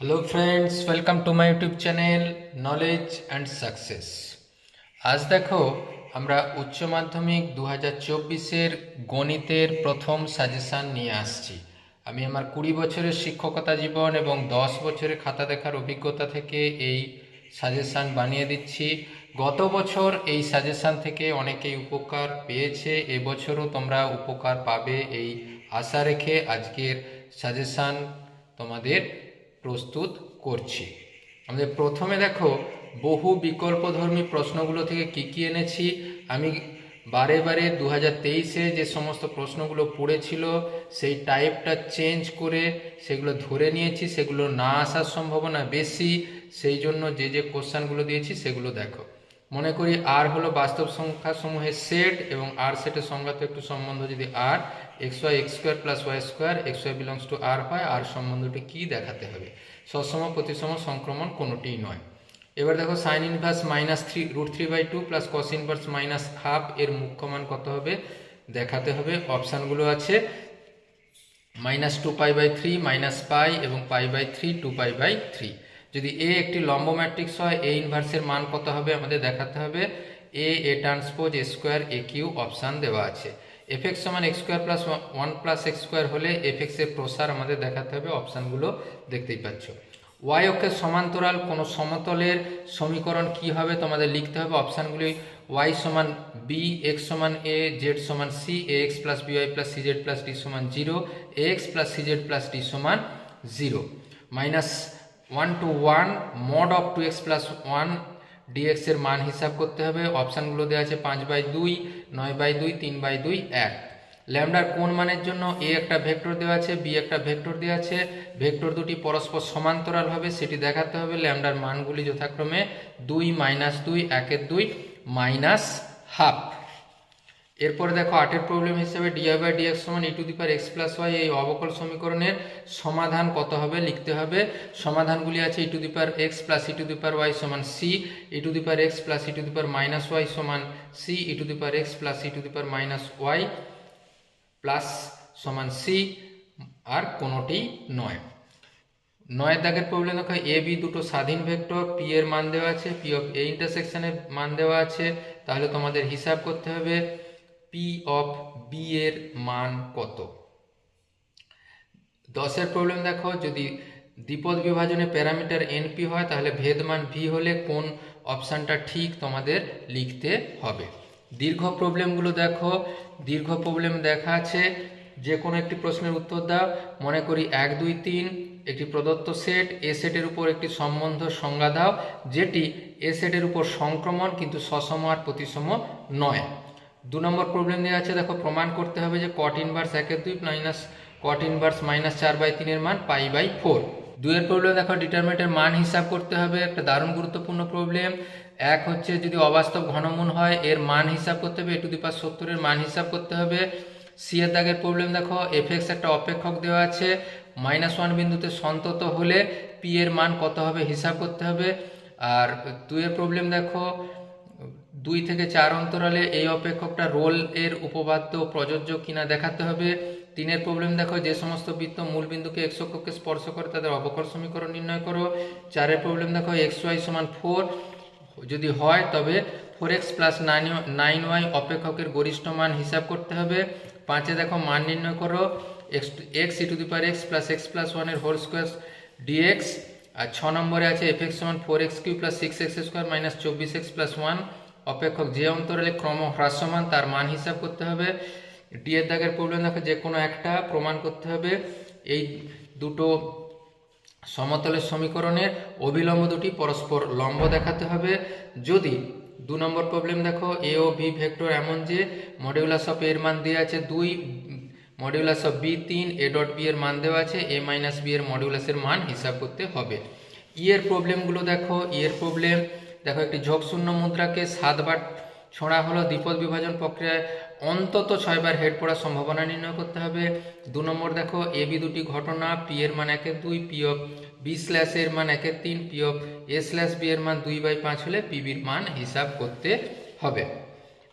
Hello friends welcome to my YouTube channel knowledge and success আজ দেখো, আমরা উচ্চ মাধ্যমিক দু হাজার চব্বিশের গণিতের প্রথম সাজেশান নিয়ে আসছি। আমি আমার কুড়ি বছরের শিক্ষকতা জীবন এবং দশ বছরের খাতা দেখার অভিজ্ঞতা থেকে এই সাজেশান বানিয়ে দিচ্ছি। গত বছর এই সাজেশান থেকে অনেকেই উপকার পেয়েছে, এবছরও তোমরা উপকার পাবে এই আশা রেখে আজকের সাজেশান তোমাদের প্রস্তুত করছি। আমাদের প্রথমে দেখো, বহু বিকল্পধর্মী প্রশ্নগুলো থেকে কি কি এনেছি? আমি বারে বারে দু হাজার যে সমস্ত প্রশ্নগুলো পড়েছিল, সেই টাইপটা চেঞ্জ করে সেগুলো ধরে নিয়েছি। সেগুলো না আসার সম্ভাবনা বেশি। সেই জন্য যে যে কোশ্চানগুলো দিয়েছি, সেগুলো দেখো। মনে করি আর হলো বাস্তব সংখ্যা সমূহের সেট এবং আর সেটের সংজ্ঞাতে একটু সম্বন্ধ যদি R X Y X square plus Y square X Y belongs to R হয় আর সম্বন্ধটি কি দেখাতে হবে? সসম প্রতিসম সংক্রমণ কোনোটিই নয়। এবার দেখো sine inverse minus three root three by two plus cos inverse minus half এর মুখ্য মান কত হবে? দেখাতে হবে, অপশানগুলো আছে। Minus two pi by three minus pi এবং pi by three two pi by three যদি এ একটি লম্ব ম্যাট্রিক্স হয় এ ইনভার্সের মান কত হবে? আমাদের দেখাতে হবে। A A transpose A square A cube option দেওয়া আছে। এফ এক্স সমান X square plus one plus X square হলে এফ এক্সের প্রসার আমাদের দেখাতে হবে অপশানগুলো দেখতেই পাচ্ছ। ওয়াই অক্ষের সমান্তরাল কোনো সমতলের সমীকরণ কি হবে তোমাদের লিখতে হবে অপশানগুলি ওয়াই সমান বি এক্স সমান এ জেড সমান C A X plus B Y plus C Z plus D সমান zero X plus C Z plus D সমান zero minus one two one mod of two X plus one DX এর মান হিসাব করতে হবে। অপশানগুলো দেওয়া আছে পাঁচ বাই দুই, নয় বাই দুই, তিন বাই দুই, এক। ল্যামডার কোন মানের জন্য এ একটা ভেক্টর দেওয়া আছে, বি একটা ভেক্টর দেওয়া আছে? ভেক্টর দুটি পরস্পর সমান্তরাল হবে, সেটি দেখাতে হবে। ল্যামডার মানগুলি যথাক্রমে দুই মাইনাস দুই, একের দুই মাইনাস হাফ। এরপরে দেখো আটের প্রবলেম হিসেবে ডিআই বাই ডিএক্স সমান E to the power X plus Y এই অবকল সমীকরণের সমাধান কত হবে লিখতে হবে। সমাধানগুলি আছে E to the power X plus E to the power Y সমান C E to the power X plus E to the power minus Y সমান C E to the power X plus E to the power minus Y plus সমান C আর কোনোটি নয়। নয় দাগের problem দেখো A B দুটো স্বাধীন ভেক্টর পি এর মান দেওয়া আছে পি অফ এ ইন্টারসেকশনের মান দেওয়া আছে, তাহলে তোমাদের হিসাব করতে হবে। পি অফ বি এর মান কত? দশের প্রবলেম দেখো, যদি দ্বিপদ বিভাজনে প্যারামিটার এনপি হয়, তাহলে ভেদ মান ভি হলে কোন অপশানটা ঠিক তোমাদের লিখতে হবে। দীর্ঘ প্রবলেমগুলো দেখো, দীর্ঘ প্রবলেম দেখা আছে যে কোনো একটি প্রশ্নের উত্তর দাও। মনে করি এক, দুই, তিন, একটি প্রদত্ত সেট এ সেটের উপর একটি সম্বন্ধ সংজ্ঞা দাও, যেটি এ সেটের উপর সংক্রমণ কিন্তু সসম আর প্রতিসম নয়। দু নম্বর প্রবলেম দেওয়া আছে, দেখো, প্রমাণ করতে হবে যে কট ইনভার্স একের দুই মাইনাস কট ইনভার্স মাইনাস চার বাই তিনের মান পাই বাই ফোর দুয়ের প্রবলেম দেখো ডিটারমিনেন্টের মান হিসাব করতে হবে, একটা দারুণ গুরুত্বপূর্ণ প্রবলেম এক হচ্ছে যদি অবাস্তব ঘনমূল হয়, এর মান হিসাব করতে হবে, এ টু দি সত্তরের মান হিসাব করতে হবে। সি এর দাগের প্রবলেম দেখো এফ এক্স একটা অপেক্ষক দেওয়া আছে মাইনাস ওয়ান বিন্দুতে সন্তত হলে পি এর মান কত হবে হিসাব করতে হবে। আর দুয়ের প্রবলেম দেখো দুই থেকে চার অন্তরালে এই অপেক্ষকটা রোল এর উপবাদ্য প্রযোজ্য কিনা দেখাতে হবে। তিনের প্রবলেম দেখো, যে সমস্ত বৃত্ত মূল বিন্দুকে এক্স অক্ষকে স্পর্শ করে তাদের অবকর সমীকরণ নির্ণয় করো। চারের প্রবলেম দেখো এক্স ওয়াই সমান ফোর যদি হয়, তবে four X plus nine nine Y অপেক্ষকের গরিষ্ঠ মান হিসাব করতে হবে। পাঁচে দেখো, মান নির্ণয় করো। X X E to the power X plus X plus ওয়ানের হোল স্কোয়ার ডিএক্স আর ছ নম্বরে আছে এফ এক্স সমান four X cube plus six X square minus চব্বিশ এক্স প্লাস ওয়ান অপেক্ষক যে অন্তরালে ক্রম হ্রাসমান তার মান হিসাব করতে হবে। ডি এর দাগের প্রবলেম দেখো, যে কোনো একটা প্রমাণ করতে হবে। এই দুটো সমতলের সমীকরণের অবিলম্ব দুটি পরস্পর লম্ব দেখাতে হবে। যদি দু নম্বর প্রবলেম দেখো এ ও বি ভেক্টর এমন যে মডিউলাস অফ এর মান দেওয়া আছে, দুই মডিউলাস অফ বি তিন এ ডট বি এর মান দেওয়া আছে এ মাইনাস বি এর মডিউলাসের মান হিসাব করতে হবে। ই এর প্রবলেমগুলো দেখো ই এর প্রবলেম দেখো, একটি ঝোঁকশূন্য মুদ্রাকে সাতবার ছোঁড়া হলো। দ্বিপদ বিভাজন প্রক্রিয়ায় অন্তত ছয়বার হেড পড়ার সম্ভাবনা নির্ণয় করতে হবে। দু নম্বর দেখো, এ বি দুটি ঘটনা, পি এর মান একের দুই, পি অফ বি স্ল্যাশ এর মান একের তিন, P of A slash B এর মান দুই বাই পাঁচ হলে পিবির মান হিসাব করতে হবে।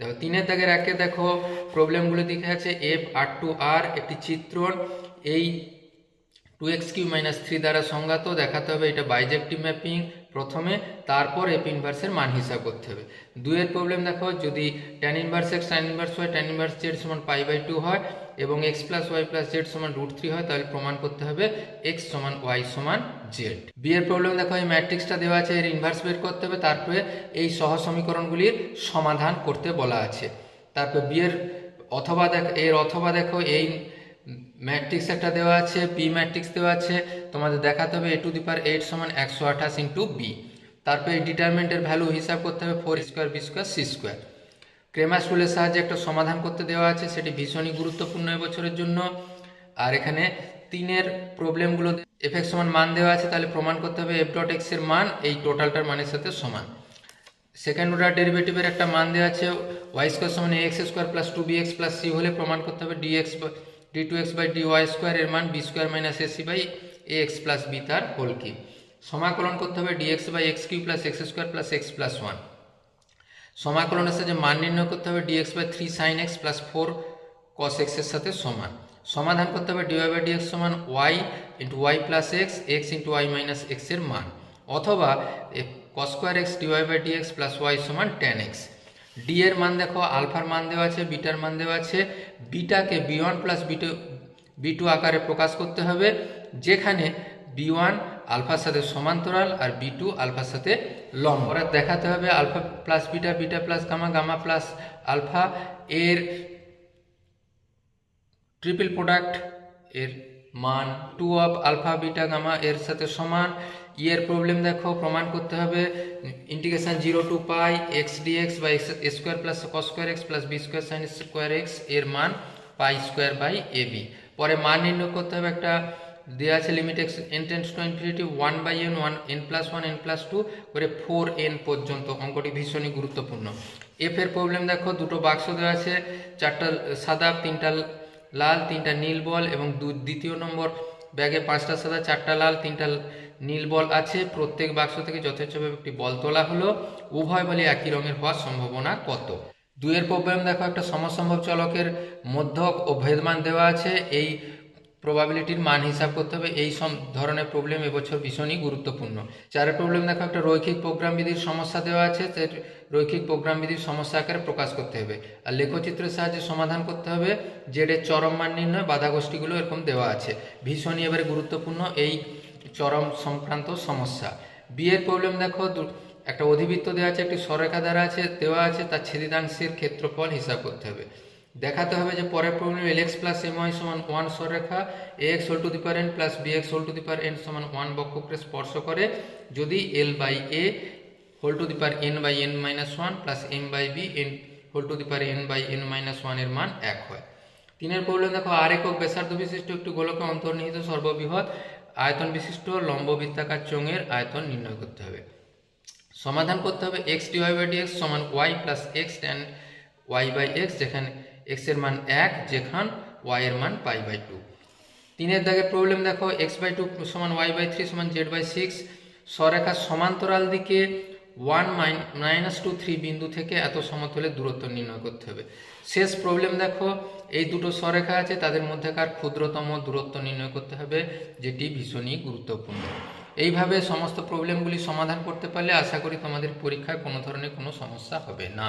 দেখো, তিনের দাগের একে দেখো, প্রবলেমগুলো দেখে আছে, এফ আর টু আর একটি চিত্রণ, এই two X cube minus three দ্বারা সংজ্ঞাত, দেখাতে হবে এটা বাইজেক্টিভ ম্যাপিং প্রথমে, তারপর এপ ইনভার্সের মান হিসাব করতে হবে। দুইয়ের প্রবলেম দেখো, যদি tan inverse x tan inverse y tan inverse z সমান পাই বাই টু হয়, এবং x plus y plus z সমান রুট থ্রি হয়, তাহলে প্রমাণ করতে হবে এক্স সমান ওয়াই সমান জেড বি এর প্রবলেম দেখো, এই ম্যাট্রিক্সটা দেওয়া আছে, এর ইনভার্স বের করতে হবে, তারপরে এই সহ সমীকরণগুলির সমাধান করতে বলা আছে। তারপর বি এর অথবা দেখ, এর অথবা দেখো, এই ম্যাট্রিক্স একটা দেওয়া আছে পি ম্যাট্রিক্স দেওয়া আছে, তোমাদের দেখাতে হবে এ টু দি পার এইট সমান একশো আঠাশ ইন্টু বি তারপরে এই ডিটারমেন্টের ভ্যালু হিসাব করতে হবে four square b square c square Cramer's রুলের সাহায্যে একটা সমাধান করতে দেওয়া আছে, সেটি ভীষণই গুরুত্বপূর্ণ এবছরের জন্য। আর এখানে তিনের প্রবলেমগুলো এফ এক্স সমান মান দেওয়া আছে, তাহলে প্রমাণ করতে হবে এফ ডট এক্সের মান, এই টোটালটার মানের সাথে সমান। সেকেন্ড অর্ডার ডেরিভেটিভের একটা মান দেওয়া আছে ওয়াই স্কোয়ার সমান x square plus two b x plus c হলে প্রমাণ করতে হবে d x d two x by d y square এর মান b square minus a c by a x plus b তার হোল কি সমাকলন করতে হবে d x by x cube plus x square plus x plus one সমাকলনের সাথে মান নির্ণয় করতে হবে d x by three sine x plus four cos এক্সের সাথে সমান। সমাধান করতে হবে d y by d x সমান y into y plus x x into y minus এক্সের মান। অথবা cos square x d y by d x plus y সমান টেন এক্স ডি এর মান দেখো, আলফার মান দেওয়া আছে, বিটার মান দেওয়া আছে। বিটাকে b one plus b two b two আকারে প্রকাশ করতে হবে, যেখানে বি ওয়ান আলফার সাথে সমান্তরাল আর বি টু আলফার সাথে লম্ব। পরে দেখাতে হবে alpha plus beta beta plus gamma gamma plus alpha. এর ট্রিপল প্রোডাক্টের মান two of alpha beta gamma এর সাথে সমান। ইয়ের প্রবলেম দেখো, প্রমাণ করতে হবে। Integration zero to pi x d x by x square plus cos square x plus b square sine square এক্সের মান pi square by a b পরে মান নির্ণয় করতে হবে একটা দেওয়া আছে limit x n tends to infinity one by n one n plus one n plus two করে ফোর এন পর্যন্ত। অঙ্কটি ভীষণই গুরুত্বপূর্ণ। এফ এর প্রবলেম দেখো, দুটো বাক্স দেওয়া আছে, চারটা সাদা, তিনটা লাল, তিনটা নীল বল এবং দ্বিতীয় নম্বর ব্যাগে পাঁচটা সাদা, চারটা লাল, তিনটা নীল বল আছে। প্রত্যেক বাক্স থেকে যথেচ্ছভাবে একটি বল তোলা হলো। উভয় বলই একই রঙের হওয়ার সম্ভাবনা কত? দুইয়ের প্রবলেম দেখো, একটা সমসম্ভব চলকের মধ্যক ও ভেদমান দেওয়া আছে। এই প্রবাবিলিটির মান হিসাব করতে হবে। এই সব ধরনের প্রবলেম এবছর ভীষণই গুরুত্বপূর্ণ। চারের প্রবলেম দেখো, একটা রৈখিক প্রোগ্রাম বিধির সমস্যা দেওয়া আছে, সে রৈখিক প্রোগ্রাম বিধির সমস্যা আকারে প্রকাশ করতে হবে। আর লেখচিত্রের সাহায্যে সমাধান করতে হবে জেডের চরম মান নির্ণয় বাধা গোষ্ঠীগুলো এরকম দেওয়া আছে। ভীষণই এবারে গুরুত্বপূর্ণ এই চরম সংক্রান্ত সমস্যা। বিয়ের প্রবলেম দেখো একটা অধিবৃত্ত দেওয়া আছে, একটি সরেখা দ্বারা আছে, দেওয়া আছে, তার ছেদিদাংশের ক্ষেত্রফল হিসাব করতে হবে। দেখাতে হবে যে পরের problem l x plus m y সমান one সরেখা a x whole to the power n plus b x whole to the power n সমান ওয়ান বক্ষকে স্পর্শ করে। যদি l by a whole to the power n by n minus one plus m by b n whole to the power n by n minus ওয়ানের মান এক হয়। তিনের প্রবলেম দেখো আর একক ব্যাসার্ধ বিশিষ্ট একটি গোলকে অন্তর্নিহিত সর্ববৃহৎ আয়তন বিশিষ্ট লম্ব বৃত্তাকার চোঙের আয়তন নির্ণয় করতে হবে। সমাধান করতে হবে x d y by d x সমান y plus x tan y by x যেখানে এক্সের মান এক যেখান ওয়াই এর মান পাই বাই টু। তিনের দাগের প্রবলেম দেখো এক্স বাই টু সমান ওয়াই বাই থ্রি সমান জেড বাই সিক্স। সরেখার সমান্তরাল দিকে ওয়ান মাইনাস টু থ্রি বিন্দু থেকে এত সমতলের দূরত্ব নির্ণয় করতে হবে। শেষ প্রবলেম দেখো, এই দুটো সরেখা আছে, তাদের মধ্যেকার ক্ষুদ্রতম দূরত্ব নির্ণয় করতে হবে, যেটি ভীষণই গুরুত্বপূর্ণ। এইভাবে সমস্ত প্রবলেমগুলি সমাধান করতে পারলে আশা করি তোমাদের পরীক্ষায় কোনো ধরনের কোনো সমস্যা হবে না।